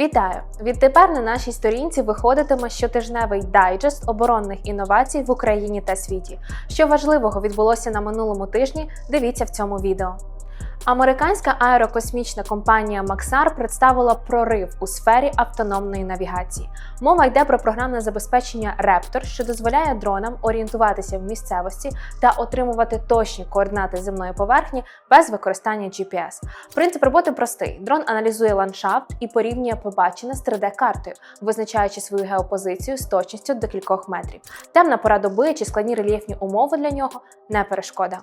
Вітаю! Відтепер на нашій сторінці виходитиме щотижневий дайджест оборонних інновацій в Україні та світі. Що важливого відбулося на минулому тижні, дивіться в цьому відео. Американська аерокосмічна компанія Maxar представила прорив у сфері автономної навігації. Мова йде про програмне забезпечення Raptor, що дозволяє дронам орієнтуватися в місцевості та отримувати точні координати земної поверхні без використання GPS. Принцип роботи простий: дрон аналізує ландшафт і порівнює побачене з 3D-картою, визначаючи свою геопозицію з точністю до кількох метрів. Темна пора доби чи складні рельєфні умови для нього не перешкода.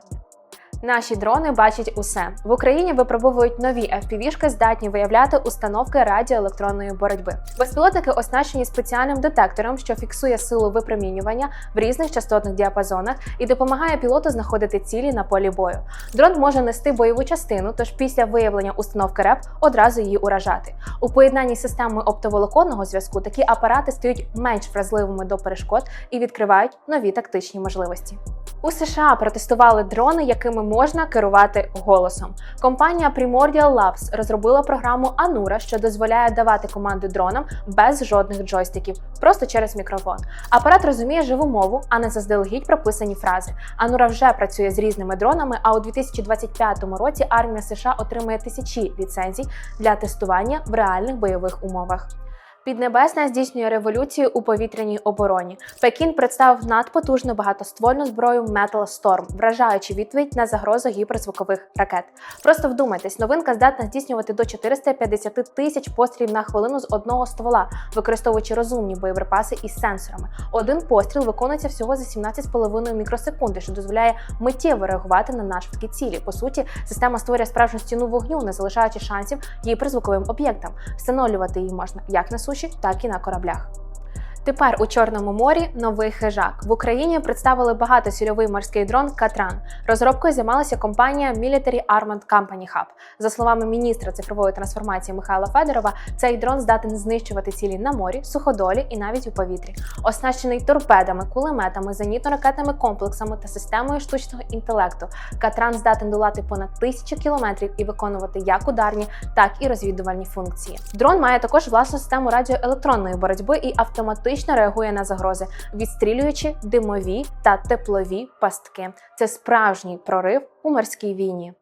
Наші дрони бачать усе. В Україні випробовують нові FPV-шки, здатні виявляти установки радіоелектронної боротьби. Безпілотники оснащені спеціальним детектором, що фіксує силу випромінювання в різних частотних діапазонах і допомагає пілоту знаходити цілі на полі бою. Дрон може нести бойову частину, тож після виявлення установки РЕП одразу її уражати. У поєднанні з системою оптоволоконного зв'язку такі апарати стають менш вразливими до перешкод і відкривають нові тактичні можливості. У США протестували дрони, якими можна керувати голосом. Компанія Primordial Labs розробила програму Anura, що дозволяє давати команди дронам без жодних джойстиків, просто через мікрофон. Апарат розуміє живу мову, а не заздалегідь прописані фрази. Anura вже працює з різними дронами. А у 2025 році армія США отримає тисячі ліцензій для тестування в реальних бойових умовах. Піднебесна здійснює революцію у повітряній обороні. Пекін представив надпотужну багатоствольну зброю Metal Storm, вражаючи відповідь на загрозу гіперзвукових ракет. Просто вдумайтесь, новинка здатна здійснювати до 450 тисяч пострілів на хвилину з одного ствола, використовуючи розумні боєприпаси із сенсорами. Один постріл виконується всього за 17,5 мікросекунди, що дозволяє миттєво реагувати на нашвидкі цілі. По суті, система створює справжню стіну вогню, не залишаючи шансів гіперзвуковим об'єктам. Встановлювати її можна як на суші, так і на кораблях. Тепер у Чорному морі новий хижак. В Україні представили багатосільовий морський дрон Катран. Розробкою займалася компанія Military Armament Company Hub. За словами міністра цифрової трансформації Михайла Федорова, цей дрон здатен знищувати цілі на морі, суходолі і навіть у повітрі. Оснащений торпедами, кулеметами, зенітно-ракетними комплексами та системою штучного інтелекту. Катран здатен долати понад тисячу кілометрів і виконувати як ударні, так і розвідувальні функції. Дрон має також власну систему радіоелектронної боротьби і автоматично реагує на загрози, відстрілюючи димові та теплові пастки. Це справжній прорив у морській війні.